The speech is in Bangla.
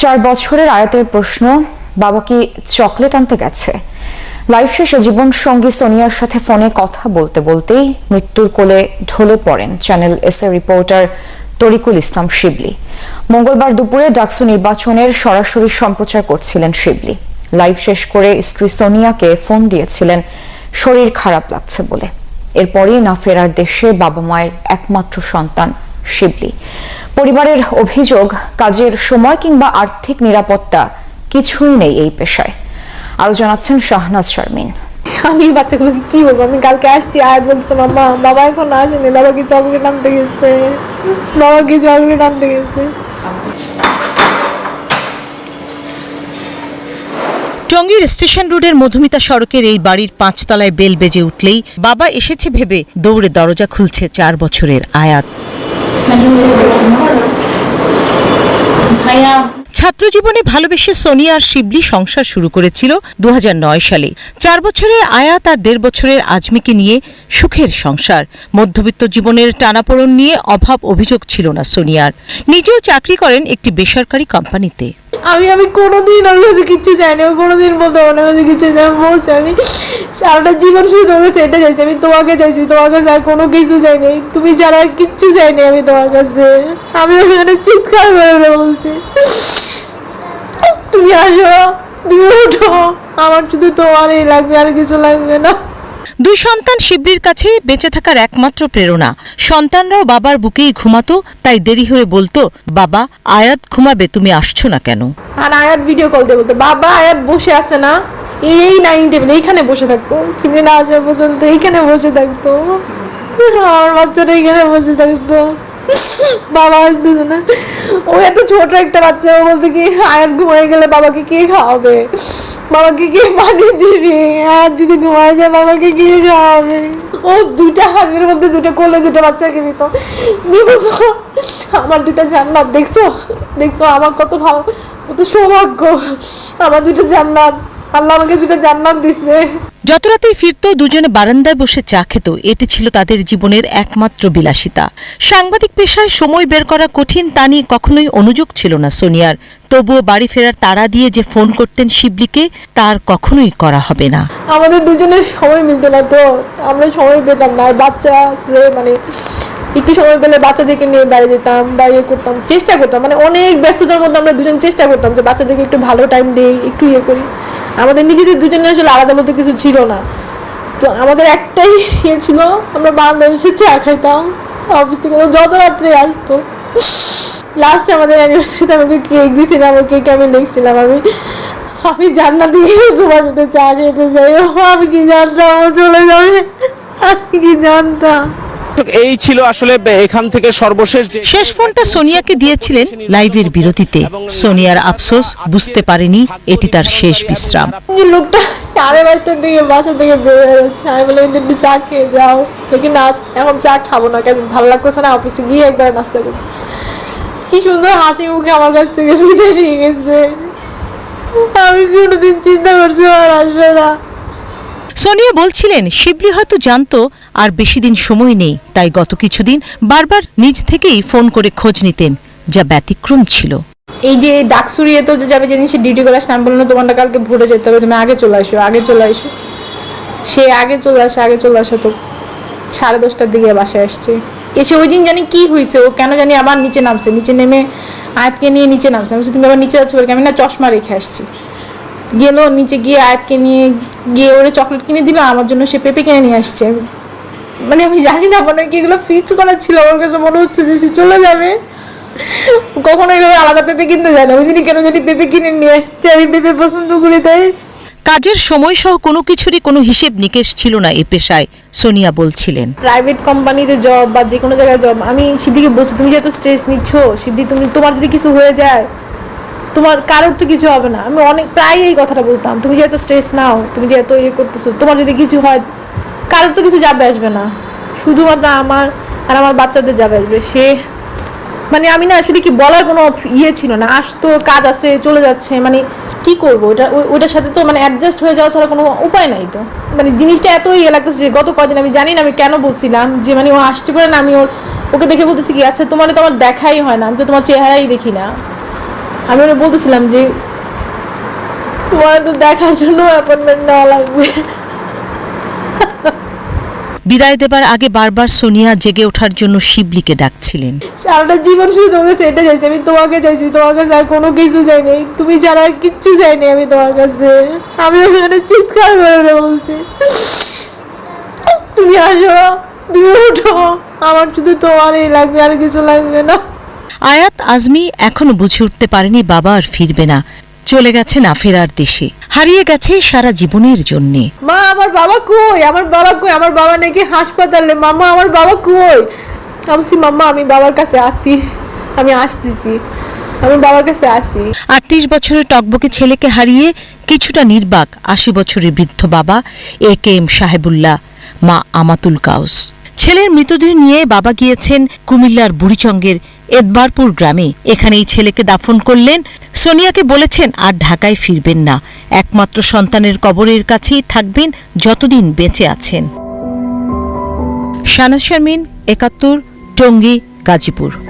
চার বছরের আয়াতের প্রশ্ন, বাবা কি চকলেট আনতে গেছে? লাইফ শেষে জীবন সঙ্গী সোনিয়ার সাথে ফোনে কথা বলতে বলতেই মৃত্যুর কোলে ঢলে পড়েন channel S A reporter Tarikul Islam Shibli. মঙ্গলবার দুপুরে ডাকসু নির্বাচনের সরাসরি সম্প্রচার করছিলেন শিবলি। লাইভ শেষ করে স্ত্রী সোনিয়াকে ফোন দিয়েছিলেন, শরীর খারাপ লাগছে বলে। এরপরই না ফেরার দেশে বাবা মায়ের একমাত্র সন্তান শিবলি। পরিবারের অভিযোগ কাজের সময় কিংবা আর্থিক নিরাপত্তা কিছুই নেই এই পেশায়। আরও জানাচ্ছেন শাহনাজ শারমিন। আমি বাচ্চাগুলোকে কি বলব? আমি কালকে আসছি আয়াত বলছে মাম্মা বাবা এখন আসেনি বাবা কি চকলেট আনতে গেছে। বাবা কি চকলেট আনতে গেছে। টঙ্গীর স্টেশন রোডের মধুমিতা সড়কের এই বাড়ির পাঁচতলায় বেল বেজে উঠলেই বাবা এসেছে ভেবে দৌড়ে দরজা খুলছে চার বছরের আয়াত। ভাইয়া। ছাত্র জীবনে ভালোবেসে সোনিয়া আর শিবলি সংসার শুরু করেছিল দু সালে। চার বছরের আয়াত আর দেড় বছরের আজমিকে নিয়ে সুখের সংসার। মধ্যবিত্ত জীবনের টানাপোড়ন নিয়ে অভাব অভিযোগ ছিল না সোনিয়ার। নিজেও চাকরি করেন একটি বেসরকারি কোম্পানিতে। আমি আমি কোনোদিন ওর কাছে কিচ্ছু ও কোনোদিন বলতে ওনার কাছে চাই বলছে আমি সারাটা জীবন শুধু তোমাকে এটা চাইছি, আমি তোমাকে চাইছি, তোমার কাছে আর কোনো কিছু চাইনি তুমি ছাড়া আর কিচ্ছু চাইনি আমি তোমার কাছে। আমি ওখানে চিৎকার করে করে বলছি। তুমি আসো, তুমি ওঠো। আমার শুধু তোমারই লাগবে, আর কিছু লাগবে না। দুই সন্তান শিবলির কাছে বেঁচে থাকার একমাত্র প্রেরণা। সন্তানরাও বাবার বুকেই ঘুমাতো, তাই দেরি হয়ে বলতো, বাবা, আয়াত ঘুমাবে, তুমি আসছো না কেন? আর আয়াত ভিডিও কল দিয়ে বলতো, বাবা, আয়াত বসে আছে না? এই নাইন টেবিল এইখানে বসে থাকতো চিনি না আসা পর্যন্ত এইখানে বসে থাকতো। আমার বাচ্চাটা এইখানে বসে থাকতো। বাবা আসতেছে না। ও এত ছোট একটা বাচ্চা বলতে কি, আয়াত ঘুমায় গেলে বাবাকে কে খাওয়াবে? বাবাকে গিয়ে পানি দিবে আর যদি ঘুমায় যায় বাবাকে গিয়ে খাওয়াবে। ও দুইটা হাতের মধ্যে দুটো কোলে দুটো বাচ্চাকে নিয়ে বলতো, আমার দুটো জান্নাত দেখছ? দেখছ? আমার কত ভালো কত সৌভাগ্য। আমার দুটো জান্নাত। আল্লাহ আমাকে দুটো জান্নাত দিছে। যত রাতেই ফিরত দুজনে বারান্দায় বসে চা খেত। এটি ছিল তাদের জীবনের একমাত্র বিলাসিতা। সাংবাদিক পেশায় সময় বের করা কঠিন তা নিয়ে কখনোই অনুযোগ ছিল না সোনিয়ার। তবুও বাড়ি ফেরার তারা দিয়ে যে ফোন করতেন শিবলিকে তার কখনোই করা হবে না। আমাদের দুজনের সময় মিলতো না তো। আমরা সময় পেতাম না। আর বাচ্চা আছে মানে একটু সময় পেলে বাচ্চাদেরকে নিয়ে বাইরে যেতাম বা ইয়ে করতাম, চেষ্টা করতাম। মানে অনেক ব্যস্ততার মধ্যে আমরা দুজন চেষ্টা করতাম যে বাচ্চাদেরকে একটু ভালো টাইম দিই, একটু ইয়ে করি। আমাদের নিজেদের দুজনের আসলে আলাদা বলতে কিছু ছিল না। তো আমাদের একটাই ইয়ে ছিল, আমরা বারান্দায় বসে চা খাইতাম অফিস থেকে। যত রাত্রে আসতো লাস্টে আমাদের অ্যানিভার্সারিতে আমাকে কেক দিয়েছিলাম ওই কেক আমি দেখছিলাম, আমি আমি জান্নাত দিয়ে তোমার সাথে চা খেতে চাই ও, আমি কি জানতাম ও চলে যাবে? আমি কি জানতাম? এই ছিল আসলে এখান থেকে সর্বশেষ যে শেষ ফোনটা সোনিয়াকে দিয়েছিলেন লাইভের বিরতিতে। সোনিয়ার আফসোস বুঝতে পারেনি এটি তার শেষ বিশ্রাম। লোকটা সাড়ে পাঁচটার দিকে বাসা থেকে বের হয়ে যাচ্ছে আমি বলে একটু চা খেয়ে যাও। লেকিন না আজ- এখন চা খাব না কেন? ভালো লাগতেছে না অফিসে গিয়ে একবার নাস্তা করব। কি সুন্দর হাসি মুখে আমার কাছ থেকে বিদায় নিয়ে গেছে। আমি কোনোদিন চিন্তা করছি আর আসবে না। সোনিয়া বলছিলেন, শিবলি হয়তো জানতো আর বেশি দিন সময় নেই, তাই গত কিছুদিন বারবার নিজ থেকেই ফোন করে খোঁজ নিতেন, যা ব্যতিক্রম ছিল। এই যে ডাকসুরিয়ে তো যে যাবে যে সে ডিউটি করে আসলে আমি বললাম তোমারটা কালকে ভোরে যেতে হবে, তুমি আগে চলে আসো, আগে চলে আসো। সে আগে চলে আসে, আগে চলে আসে, তো সাড়ে দশটার দিকে বাসায় আসছে। এসে ওই দিন জানি কি হয়েছে ও কেন জানি আবার নিচে নামছে, নিচে নেমে আয়াতকে নিয়ে নিচে নামছে। আমি তুমি আবার নিচে যাচ্ছ বলে? আমি না, চশমা রেখে আসছি। গেলো, নিচে গিয়ে আয়াতকে নিয়ে গিয়ে ওরে চকলেট কিনে দিল আমার জন্য সে পেঁপে কিনে নিয়ে আসছে। মানে আমি জানি না মনে হয় কি এগুলো ফিক্স করা ছিল আমার কাছে মনে হচ্ছে যে সে চলে যাবে। কখনো এইভাবে আলাদা পেঁপে কিনতে যায় না ওই দিনই কেন জানি পেঁপে কিনে নিয়ে আসছে আমি পেঁপে পছন্দ করি তাই। কাজের সময় সহ কোনো কিছুরই কোনো হিসেব নিকেশ ছিল না এ পেশায় সোনিয়া বলছিলেন। প্রাইভেট কোম্পানিতে জব বা যে কোনো জায়গায় জব আমি শিবলিকে বলছি তুমি যেহেতু স্ট্রেস নিচ্ছ শিবলি তুমি তোমার যদি কিছু হয়ে যায় তোমার, কারোর তো কিছু হবে না। আমি অনেক প্রায় এই কথাটা বলতাম, তুমি যেহেতু স্ট্রেস নাও, তুমি যেহেতু ইয়ে করতেছো, তোমার যদি কিছু হয়, কারোর তো কিছু যাবে আসবে না। শুধুমাত্র আমার আর আমার বাচ্চাদের যাবে আসবে। সে মানে আমি না আসলে কি বলার কোনো ইয়ে ছিল না। আসতো, কাজ আছে, চলে যাচ্ছে মানে কি করব? ওটা ওই- ওইটার সাথে তো মানে অ্যাডজাস্ট হয়ে যাওয়া ছাড়া কোনো উপায় নাই তো। মানে জিনিসটা এত ইয়ে লাগতেছে যে গত কদিন আমি জানি না আমি কেন বলছিলাম, যে মানে ও আসতে পারে না, আমি ওর, ওকে দেখে বলতেছি কি আচ্ছা তোমার তো আমার দেখাই হয় না, আমি তো তোমার চেহারাই দেখি না। আমি ওরা বলতেছিলাম যে তোমার তো দেখার জন্য অ্যাপয়েন্টমেন্ট নেওয়া লাগবে। বিদায় দেবার আগে বারবার সোনিয়া জেগে ওঠার জন্য শিবলিকে ডাকছিলেন। সারাটা জীবন শুধু তোমাকে সেটা চাইছি আমি তোমাকে চাইছি তোমার কাছে আর কোনো কিছু চাইনি তুমি ছাড়া আর কিচ্ছু চাইনি আমি তোমার কাছে। আমি ওখানে চিৎকার করে করে বলছি তুমি আসো তুমি ওঠো আমার শুধু তোমারই লাগবে আর কিছু লাগবে না। আয়াত আজমি এখনও বুঝে উঠতে পারেনি বাবা আর ফিরবে না। চলে গেছে না ফেরার দেশে। হারিয়ে গেছে সারা জীবনের জন্য। মা আমার বাবা কই? আমার বাবা কই? আমার বাবা নাকি হাসপাতালে। মামা আমার বাবা কই? আমি মাম্মা আমি বাবার কাছে আসি। আমি আসতেছি। আমি বাবার কাছে আসি। আটত্রিশ বছরের টকবকে ছেলেকে হারিয়ে কিছুটা নির্বাক আশি বছরের বৃদ্ধ বাবা এ কে এম সাহেবুল্লাহ মা আমাতুল কাউস ছেলের মৃতদেহ নিয়ে বাবা গিয়েছেন কুমিল্লার বুড়িচঙ্গের এদবারপুর গ্রামে। এখানে এই ছেলেকে দাফন করলেন। সোনিয়াকে বলেছেন, আর ঢাকায় ফিরবেন না। একমাত্র সন্তানের কবরের কাছেই থাকবেন, যতদিন বেঁচে আছেন। শানা শারমিন, একাত্তর, টঙ্গী, গাজীপুর।